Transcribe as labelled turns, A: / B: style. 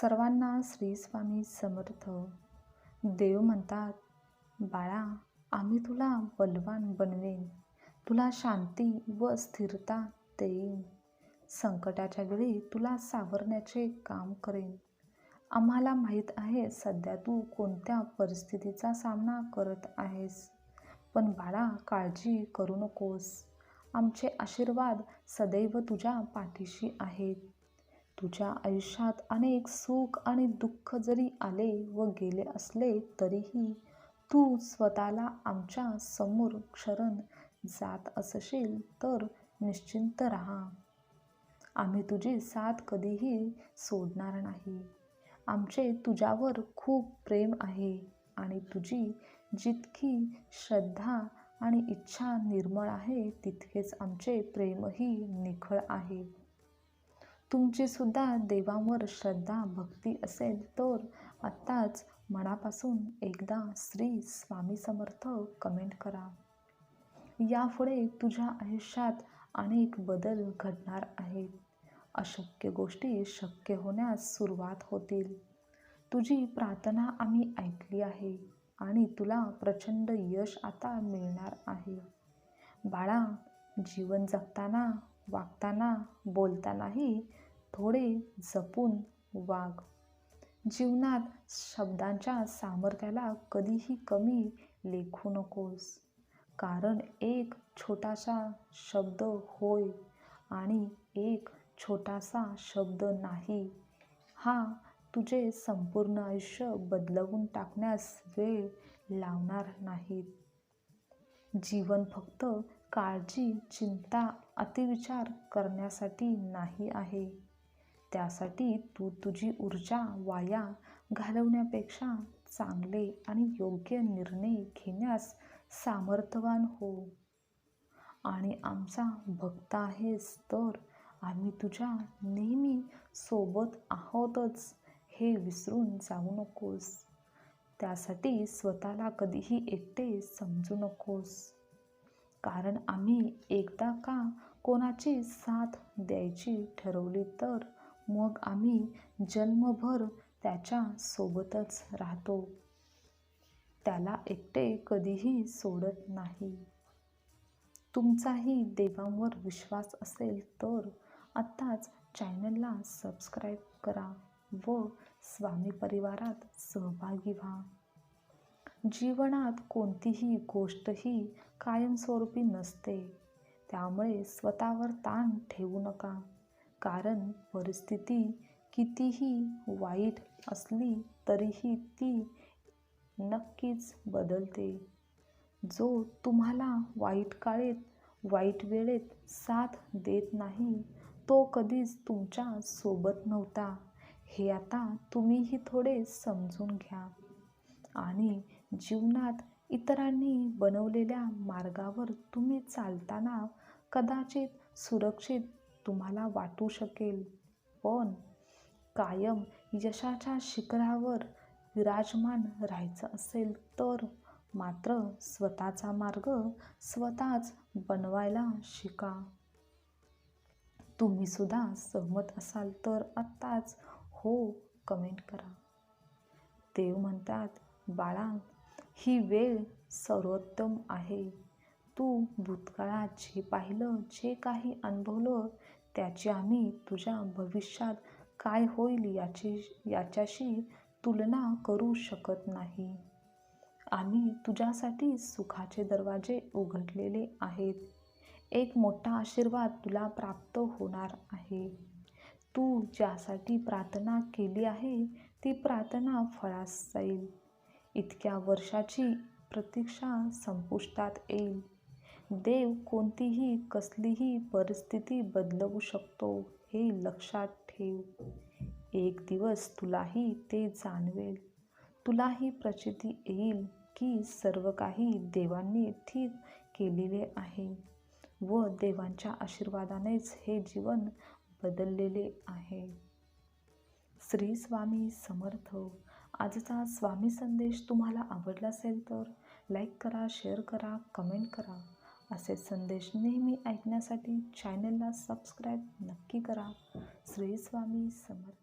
A: सर्वांना श्री स्वामी समर्थ. देव म्हणतात बाळा आम्ही तुला बलवान बनवेन. तुला शांती व स्थिरता देईन. संकटाच्या वेळी तुला सावरण्याचे काम करेन. आम्हाला माहीत आहे सध्या तू कोणत्या परिस्थितीचा सामना करत आहेस. पण बाळा काळजी करू नकोस. आमचे आशीर्वाद सदैव तुझ्या पाठीशी आहेत. तुझ्या आयुष्यात अनेक सुख आणि दुःख जरी आले व गेले असले तरीही तू स्वतःला आमच्यासमोर क्षरण जात असशील तर निश्चिंत राहा. आम्ही तुझी साथ कधीही सोडणार नाही. आमचे तुझ्यावर खूप प्रेम आहे आणि तुझी जितकी श्रद्धा आणि इच्छा निर्मळ आहे तितकेच आमचे प्रेमही निखळ आहे. तुमचीसुद्धा देवावर श्रद्धा भक्ती असेल तर आत्ताच मनापासून एकदा श्री स्वामी समर्थ कमेंट करा. यापुढे तुझ्या आयुष्यात अनेक बदल घडणार आहेत. अशक्य गोष्टी शक्य होण्यास सुरुवात होतील. तुझी प्रार्थना आम्ही ऐकली आहे आणि तुला प्रचंड यश आता मिळणार आहे. बाळा जीवन जगताना वागताना बोलतानाही थोडे जपून वाग. जीवनात शब्दांच्या सामर्थ्याला कधीही कमी लेखू नकोस. कारण एक छोटासा शब्द होय आणि एक छोटासा शब्द नाही. हा तुझे संपूर्ण आयुष्य बदलवून टाकण्यास वेळ लावणार नाहीत. जीवन फक्त काळजी चिंता अतिविचार करण्यासाठी नाही आहे. त्यासाठी तू तुझी ऊर्जा वाया घालवण्यापेक्षा चांगले आणि योग्य निर्णय घेण्यास सामर्थ्यवान हो. आणि आमचा भक्त आहेस तर आम्ही तुझ्या नेहमी सोबत आहोतच हे विसरून जाऊ नकोस. त्यासाठी स्वतःला कधीही एकटे समजू नकोस. कारण आम्ही एकदा का कोणाची साथ द्यायची ठरवली तर मग आम्ही जन्मभर त्याच्या सोबतच राहतो. त्याला एकटे कधीही सोडत नाही. तुमचाही देवांवर विश्वास असेल तर आत्ताच चॅनलला सबस्क्राईब करा. व स्वामी परिवारात सहभागी व्हा. जीवनात कोणतीही गोष्टही कायमस्वरूपी नसते. त्यामुळे स्वतःवर ताण ठेवू नका. कारण परिस्थिती कितीही वाईट असली तरीही ती नक्कीच बदलते. जो तुम्हाला वाईट काळेत वाईट वेळेत साथ देत नाही तो कधीच तुमच्यासोबत नव्हता. हे आता तुम्हीही थोडे समजून घ्या. आणि जीवनात इतरांनी बनवलेल्या मार्गावर तुम्ही चालताना कदाचित सुरक्षित तुम्हाला वाटू शकेल. पण कायम यशाच्या शिखरावर विराजमान राहायचं असेल तर मात्र स्वतःचा मार्ग स्वतःच बनवायला शिका. तुम्ही सुद्धा सहमत असाल तर आत्ताच हो कमेंट करा. देव म्हणतात बाळा ही वेळ सर्वोत्तम आहे. तू भूतकाळात जे पाहिलं जे काही अनुभवलं त्याची आम्ही तुझ्या भविष्यात काय होईल याची याच्याशी तुलना करू शकत नाही. आम्ही तुझ्यासाठी सुखाचे दरवाजे उघडलेले आहेत. एक मोठा आशीर्वाद तुला प्राप्त होणार आहे. तू ज्यासाठी प्रार्थना केली आहे ती प्रार्थना फळास जाईल. इतक्या वर्षाची प्रतीक्षा संपुष्टात येईल. देव कोणतीही कसलीही परिस्थिती बदलवू शकतो हे लक्षात ठेव. एक दिवस तुलाही ते जाणवेल. तुलाही प्रचिती येईल की सर्व काही देवांनी ठीक केलेले आहे व देवांच्या आशीर्वादानेच हे जीवन बदललेले आहे. श्री स्वामी समर्थ. आजचा स्वामी संदेश तुम्हाला आवडला असेल तर लाईक करा शेअर करा कमेंट करा. असे संदेश नेहमी ऐकण्यासाठी चॅनलला सबस्क्राईब नक्की करा. श्री स्वामी समर्थ.